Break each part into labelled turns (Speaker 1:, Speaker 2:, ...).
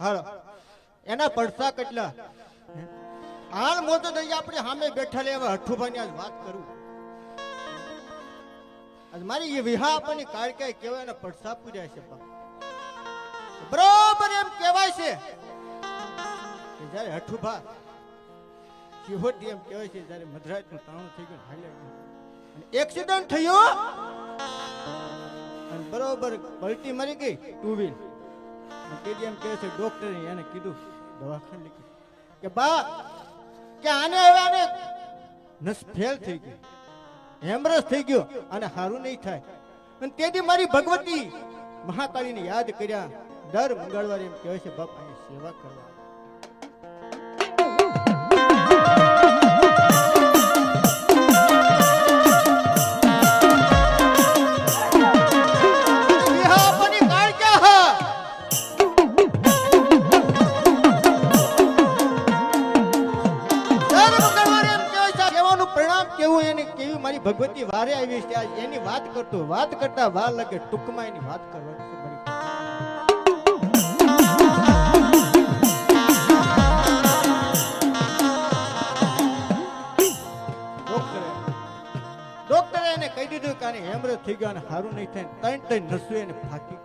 Speaker 1: હાલો. એના પડસા કેટલા? આણ મોટો થઈ આપણે સામે બેઠા લે, હવે હઠુભાની આજ વાત કરું. આજ મારી એ વિહા આપણને કાળકાય કહેવાય એના પડસા પૂર્યા છે બરોબર એમ કહેવાય છે. જયારે હઠુભા શિહોટી એમ કહેવાય છે, જ્યારે મધરાતનું તાણું થઈ ગયું. એક્સિડન્ટ થયો? બરોબર, પલટી મરી ગઈ ટુ વ્હીલ તેથી એમ કહે છે ડોક્ટરે એને કીધું, દવાખાને લીધું કે બા, કે આને હવે આને નસ ફેલ થઈ ગઈ હેમરસ થઈ ગયો અને સારું નહીં થાય. અને તેથી મારી ભગવતી મહાકાળીને યાદ કર્યા, દર મંગળવારે એમ કહે છે, બાપ આની સેવા કરવા. ડોક્ટરે એને દીધું કે આને હેમરેજ થઈ ગયો અને સારું નહીં થાય. ત્રણ ત્રણ નસું એને ફાકી.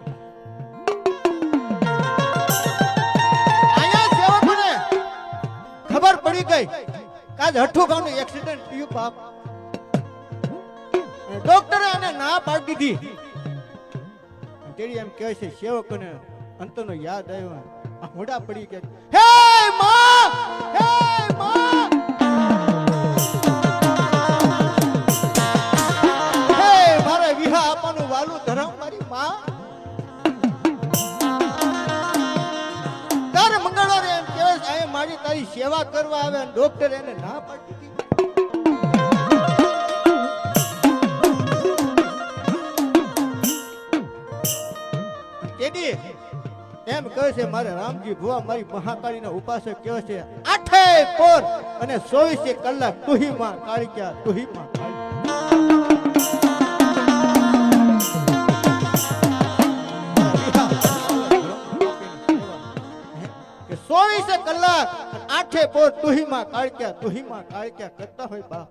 Speaker 1: ખબર પડી ગઈ કે આજ હઠું ગામનું એક્સિડન્ટ થયું બાપ ડોક્ટરે એને ના પાડી દીધી. તેડી એમ કહે છે, સેવકોને અંતનો યાદ આવ્યો આ હોડા પડી કે હે માં હે માં. હે, મારે વિહા આપવાનું વાલું ધરાવ મારી માં. મારી તારી સેવા કરવા આવે ડોક્ટર એને ના પાડી દીધી. એમ કહે છે, મારે રામજી ભુવા મારી મહાકાળીના ઉપાસક કહે છે, આઠે પોર અને ચોવીસે કલાક તુહીમાં કાળિયા તુહીમાં ચોવીસે કલાક આઠે પોર તુહીમાં કાળક્યા તુહીમાં કાળક્યા કરતા હોય બાપ.